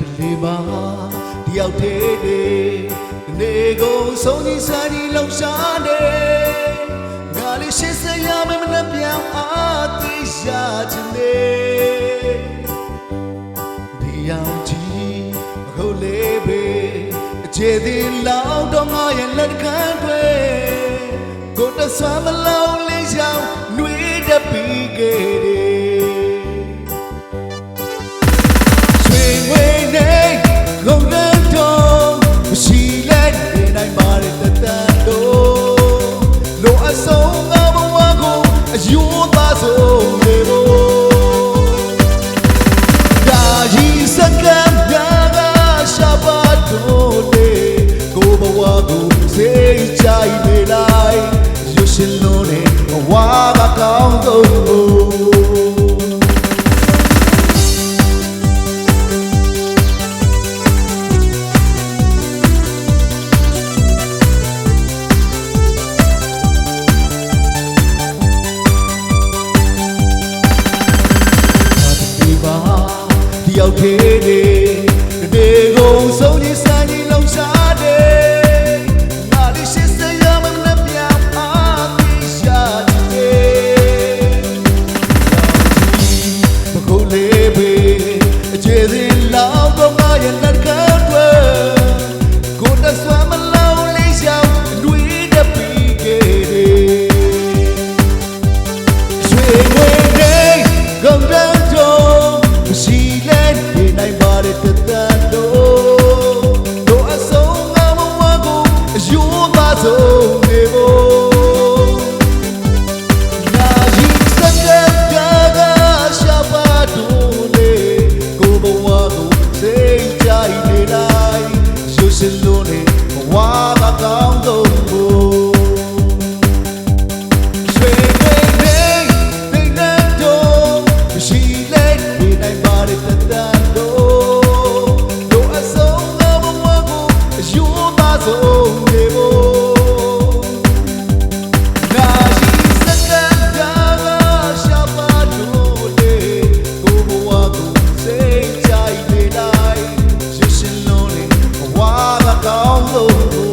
တလေးပါတယောက်တည်းနေနေကုန်ဆုံးကြီးစားကြီးလှောင်ရှားနေငါလေးရှင်းစရာမမနှပြောင်းအားသိရချင်နေဒီအောင်ကြီးအခုလေးပဲအခြေသေးလောက်တော့ငါရဲ့လက်ခံတွေ့ကိုတဆွမ်းမလောက်လေးချောင်းနှွေးတပီးခဲ့တယ် သေးကြိုက်နေလိုက်ရွှေရှင်လို့နေဝါကကောင်းဆုံးောက်သေးနေ Oh.